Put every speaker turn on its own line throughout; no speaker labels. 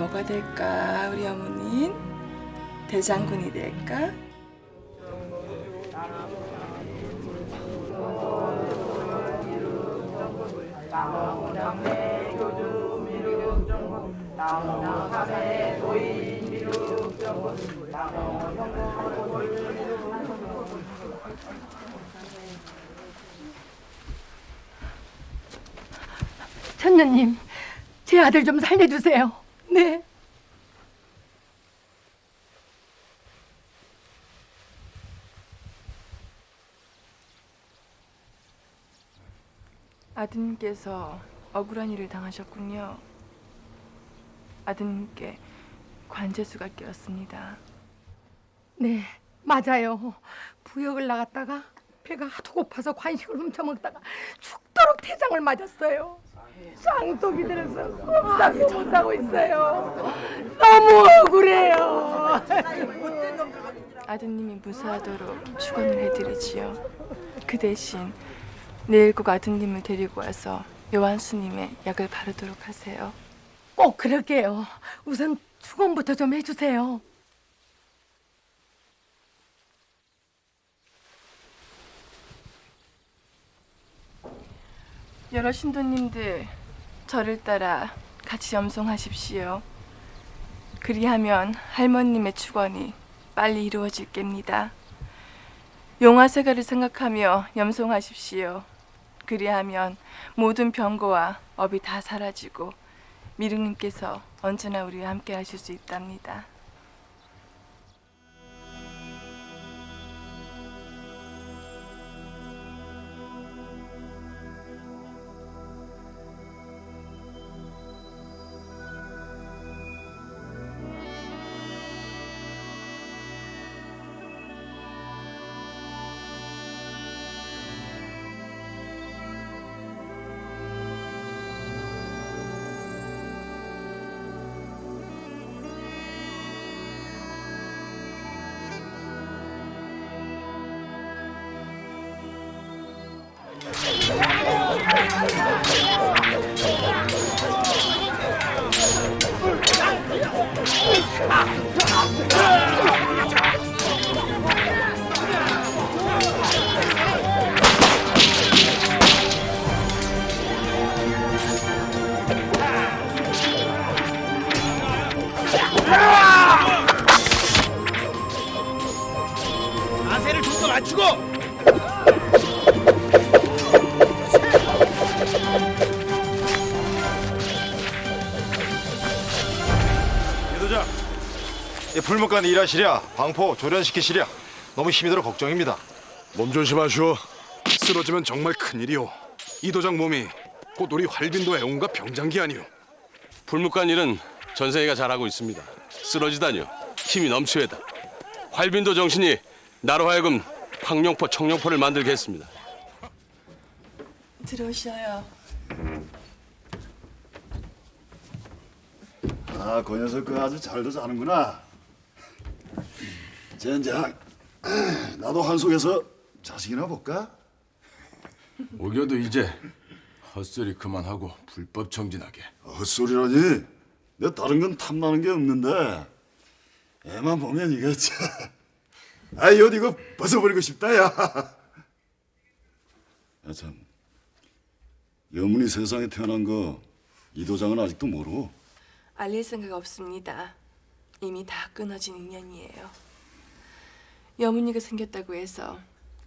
뭐가 될까 우리 어머닌 대장군이 될까?
천녀님, 제 아들 좀 살려주세요. 네.
아드님께서 억울한 일을 당하셨군요. 아드님께 관제수가 끼었습니다.
네, 맞아요. 부역을 나갔다가 배가 하도 고파서 관식을 훔쳐먹다가 죽도록 태장을 맞았어요. 쌍독이 들어서 꼼짝이 못하고 있어요. 너무 억울해요.
아드님이 무사하도록 축원을 해드리지요. 그 대신 내일 꼭 아드님을 데리고 와서 요한 스님의 약을 바르도록 하세요.
꼭 그럴게요. 우선 축원부터 좀 해주세요.
여러 신도님들 저를 따라 같이 염송하십시오. 그리하면 할머님의 축원이 빨리 이루어질 겁니다. 용화세가를 생각하며 염송하십시오. 그리하면 모든 병고와 업이 다 사라지고 미륵님께서 언제나 우리와 함께 하실 수 있답니다.
이 불목간 일하시랴 방포 조련시키시랴 너무 힘이 들어 걱정입니다.
몸 조심하시오. 쓰러지면 정말 큰일이오. 이 도장 몸이 곧 우리 활빈도 애원과 병장기 아니오.
불묵간 일은 전생이가 잘하고 있습니다. 쓰러지다니요. 힘이 넘치외다. 활빈도 정신이 나로 하여금 황룡포, 청룡포를 만들게 했습니다.
들어오셔요.
아, 그 녀석 그 아주 잘도 자는구나. 젠장, 나도 한 속에서 자식이나 볼까?
오겨도 이제 헛소리 그만하고 불법 정진하게.
헛소리라니. 내 다른 건 탐나는 게 없는데 애만 보면 이거 참. 아이 옷 이거 벗어버리고 싶다 야. 야 참. 여문이 세상에 태어난 거 이 도장은 아직도 모르고.
알릴 생각 없습니다. 이미 다 끊어진 인연이에요. 여문이가 생겼다고 해서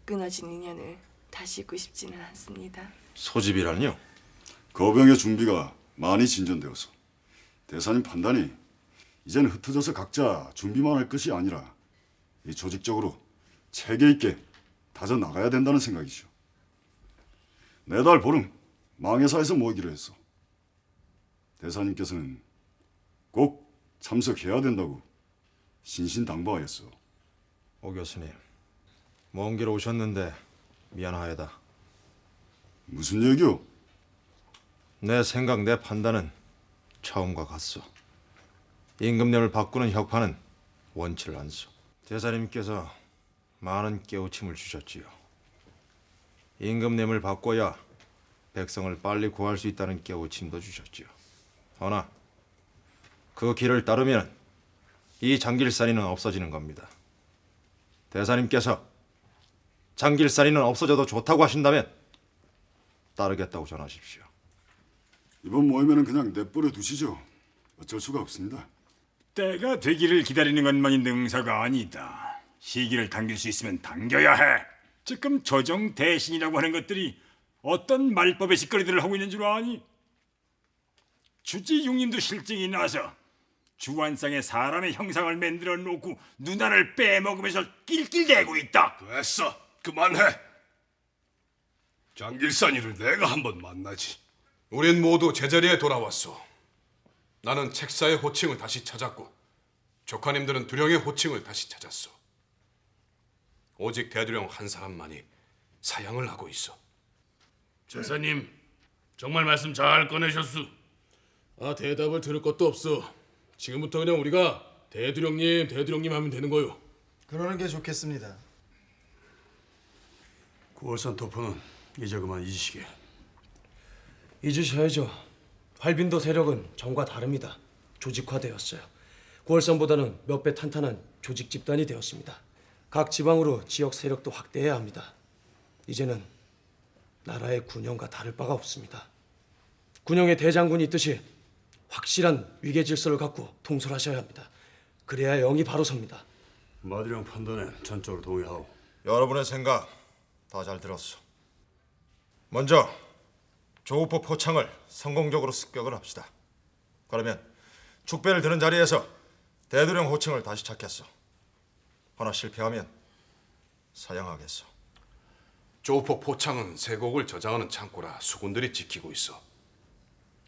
끊어진 인연을 다시 잇고 싶지는 않습니다.
소집이라니요?
거병의 준비가 많이 진전되어서 대사님 판단이 이제는 흩어져서 각자 준비만 할 것이 아니라 이 조직적으로 체계 있게 다져 나가야 된다는 생각이죠. 내달 보름 망해사에서 모이기로 했어. 대사님께서는 꼭 참석해야 된다고 신신당부하였어.
오 교수님, 먼 길 오셨는데 미안하다.
무슨 얘기요?
내 생각, 내 판단은 처음과 같소. 임금님을 바꾸는 혁파는 원치를 않소. 대사님께서 많은 깨우침을 주셨지요. 임금님을 바꿔야 백성을 빨리 구할 수 있다는 깨우침도 주셨지요. 허나 그 길을 따르면 이 장길산이는 없어지는 겁니다. 대사님께서 장길산이는 없어져도 좋다고 하신다면 따르겠다고 전하십시오.
이번 모임에는 그냥 내버려 두시죠. 어쩔 수가 없습니다.
때가 되기를 기다리는 것만이 능사가 아니다. 시기를 당길 수 있으면 당겨야 해. 지금 조정 대신이라고 하는 것들이 어떤 말법의 짓거리들을 하고 있는 줄 아니? 주지용님도 실증이 나서 주안상에 사람의 형상을 만들어 놓고 누나를 빼먹으면서 낄낄대고 있다.
됐어. 그만해. 장길산이를 내가 한번 만나지. 우린 모두 제자리에 돌아왔어. 나는 책사의 호칭을 다시 찾았고 조카님들은 두령의 호칭을 다시 찾았어. 오직 대두령 한 사람만이 사양을 하고 있어.
제사님 정말 말씀 잘 꺼내셨수. 아 대답을 들을 것도 없어. 지금부터 그냥 우리가 대두령님 대두령님 하면 되는 거요.
그러는 게 좋겠습니다.
9월산 토포는 이제 그만 잊으시게.
잊으셔야죠. 활빈도 세력은 전과 다릅니다. 조직화되었어요. 9월선보다는 몇 배 탄탄한 조직 집단이 되었습니다. 각 지방으로 지역 세력도 확대해야 합니다. 이제는 나라의 군영과 다를 바가 없습니다. 군영의 대장군이 있듯이 확실한 위계 질서를 갖고 통솔하셔야 합니다. 그래야 영이 바로 섭니다.
마두령 판단에 전적으로 동의하오.
여러분의 생각 다 잘 들었어. 먼저 조우포 포창을 성공적으로 습격을 합시다. 그러면 축배를 드는 자리에서 대두령 호칭을 다시 찾겠어. 하나 실패하면 사양하겠어.
조폭 포창은 세곡을 저장하는 창고라 수군들이 지키고 있어.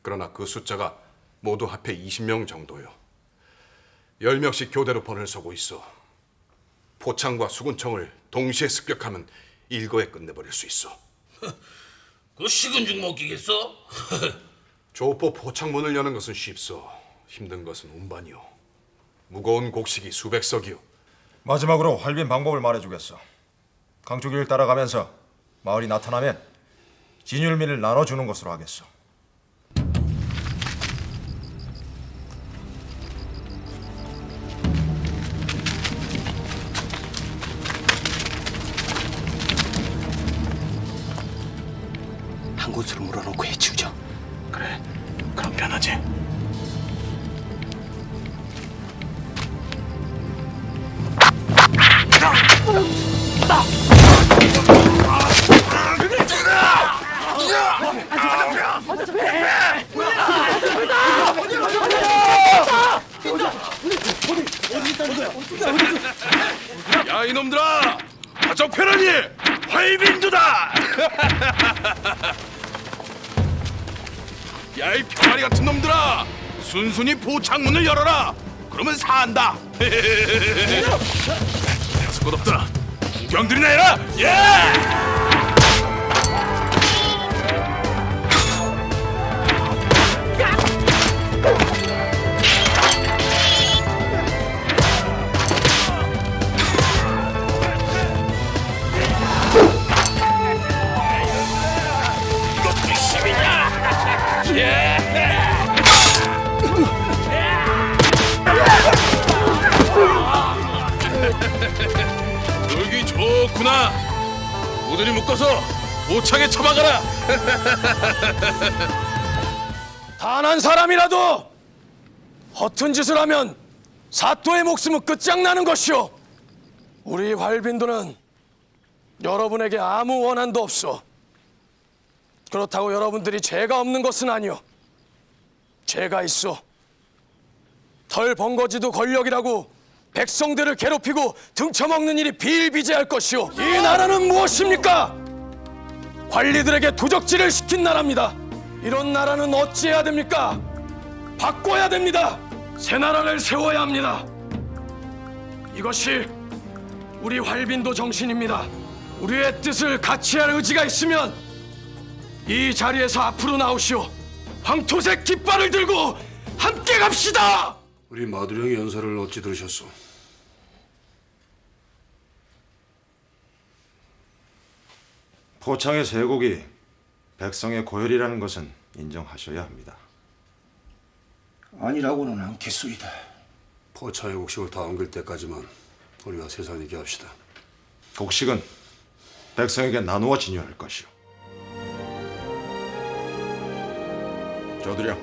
그러나 그 숫자가 모두 합해 20명 정도요. 10명씩 교대로 번을 서고 있어. 포창과 수군청을 동시에 습격하면 일거에 끝내버릴 수 있어.
그 식은 죽 먹기겠어?
조폭 포창문을 여는 것은 쉽소. 힘든 것은 운반이요. 무거운 곡식이 수백 석이요.
마지막으로 활빈 방법을 말해주겠어. 강주기를 따라가면서 마을이 나타나면 진율미를 나눠주는 것으로 하겠어.
한 곳으로 몰아놓고 해치우죠.
그래 그럼 편하지.
야 이놈들아! 아저페라니 활빈두다! 야이 병아리 같은 놈들아! 순순히 보창문을 열어라! 그러면 산다! 수고롭더라! 구경들이나 해라! 예! 놀기 좋구나! 모두리 묶어서 보창에 처박아라!
단 한 사람이라도 허튼 짓을 하면 사또의 목숨은 끝장나는 것이오. 우리 활빈도는 여러분에게 아무 원한도 없소. 그렇다고 여러분들이 죄가 없는 것은 아니오. 죄가 있어. 덜 번거지도 권력이라고 백성들을 괴롭히고 등쳐먹는 일이 비일비재할 것이오. 이 나라는 무엇입니까? 관리들에게 도적질을 시킨 나라입니다. 이런 나라는 어찌해야 됩니까? 바꿔야 됩니다. 새 나라를 세워야 합니다. 이것이 우리 활빈도 정신입니다. 우리의 뜻을 같이 할 의지가 있으면 이 자리에서 앞으로 나오시오. 황토색 깃발을 들고 함께 갑시다.
우리 마두령의 연설을 어찌 들으셨소?
포창의 세곡이 백성의 고열이라는 것은 인정하셔야 합니다.
아니라고는 않겠소이다.
포창의 곡식을 다 옮길 때까지만 우리가 세상 얘기합시다.
곡식은 백성에게 나누어 진유할 것이오. 조드령,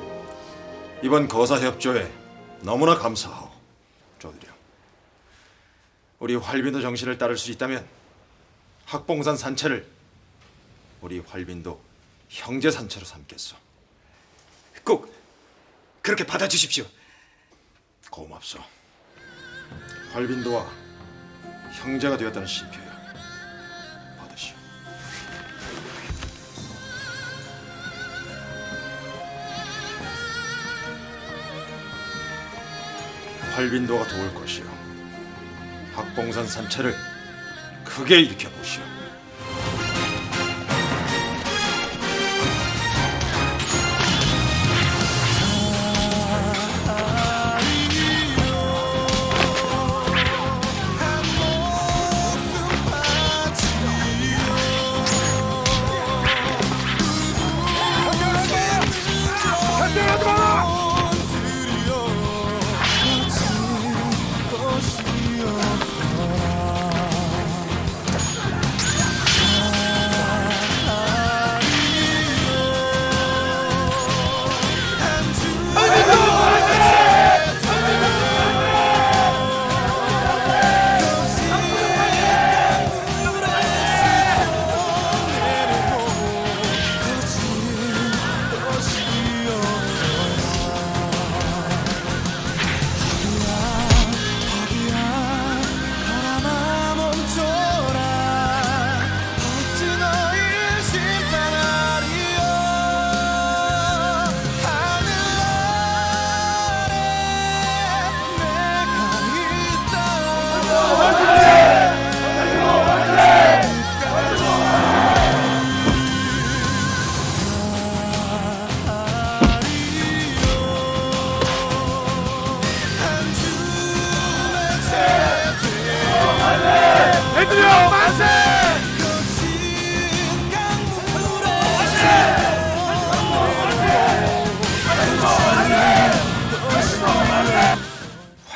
이번 거사 협조에 너무나 감사하오. 조드령, 우리 활빈도 정신을 따를 수 있다면 학봉산 산채를 우리 활빈도 형제 산채로 삼겠소.
꼭 그렇게 받아주십시오.
고맙소. 활빈도와 형제가 되었다는 신표야. 받으시오. 활빈도가 도울 것이오. 학봉산 산채를 크게 일으켜 보시오.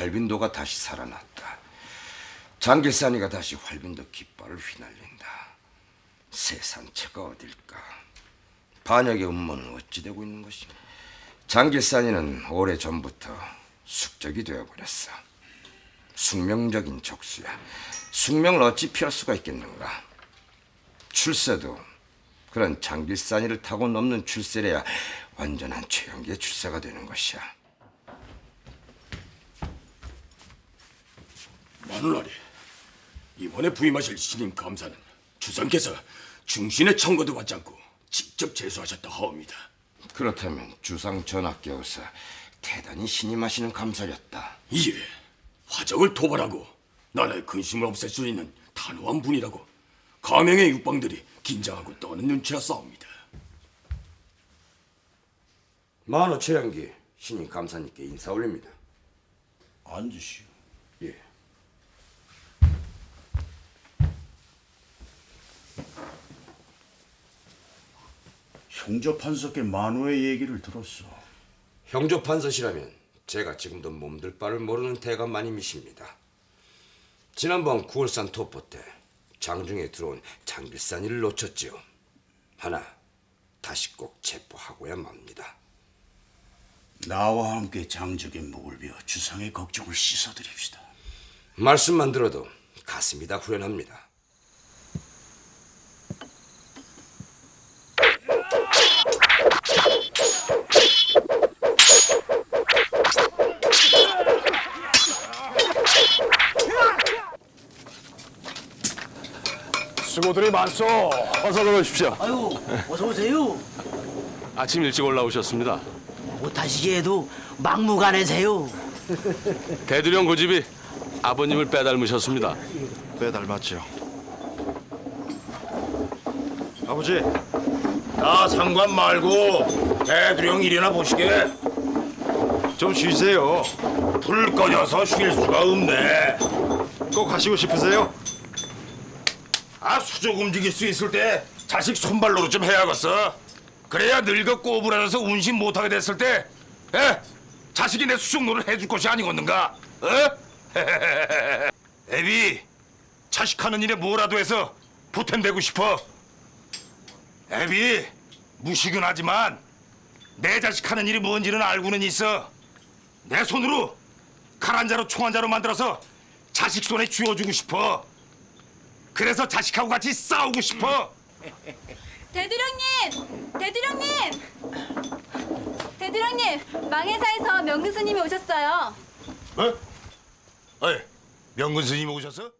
활빈도가 다시 살아났다. 장길산이가 다시 활빈도 깃발을 휘날린다. 새 산채가 어딜까? 반역의 음모는 어찌 되고 있는 것인가? 장길산이는 오래 전부터 숙적이 되어버렸어. 숙명적인 족수야. 숙명을 어찌 피할 수가 있겠는가? 출세도 그런 장길산이를 타고 넘는 출세래야 완전한 최영기의 출세가 되는 것이야.
마누라리 이번에 부임하실 신임 감사는 주상께서 중신의 청거도 받지 않고 직접 제수하셨다 하옵니다.
그렇다면 주상 전하께서 대단히 신임하시는 감사였다.
예, 화적을 도발하고 나라의 근심을 없앨 수 있는 단호한 분이라고 가명의 육방들이 긴장하고 떠는 눈치라 싸웁니다.
만호 최영기 신임 감사님께 인사 올립니다.
앉으시오. 형조 판서께 만호의 얘기를 들었어.
형조 판서시라면 제가 지금도 몸둘 바를 모르는 대감마님이십니다. 지난번 9월산 토포 때 장중에 들어온 장길산이를 놓쳤지요. 하나 다시 꼭 체포하고야 맙니다.
나와 함께 장적의 목을 베어 주상의 걱정을 씻어드립시다.
말씀만 들어도 가슴이 다 후련합니다.
수고들이 많소. 어서 들어오십시오.
아유, 어서 오세요.
아침 일찍 올라오셨습니다.
못하시기에도 막무가내세요.
대두령 고집이 아버님을 빼닮으셨습니다.
빼닮았지요. 아버지,
나 상관 말고 대두령 일이나 보시게.
좀 쉬세요.
불 꺼져서 쉴 수가 없네.
꼭 하시고 싶으세요?
아 수족 움직일 수 있을 때 자식 손발로로 좀 해야겠어. 그래야 늙어 꼬부라져서 운신 못하게 됐을 때, 에 자식이 내 수족노를 해줄 것이 아니겠는가? 어? 애비, 자식하는 일에 뭐라도 해서 보탬되고 싶어. 애비, 무식은 하지만 내 자식하는 일이 뭔지는 알고는 있어. 내 손으로 칼 한 자로 총 한 자로 만들어서 자식 손에 쥐어주고 싶어. 그래서 자식하고 같이 싸우고 싶어.
대두령님! 대두령님! 대두령님! 망해사에서 명근 스님이 오셨어요.
어? 어이, 명근 스님 오셨어?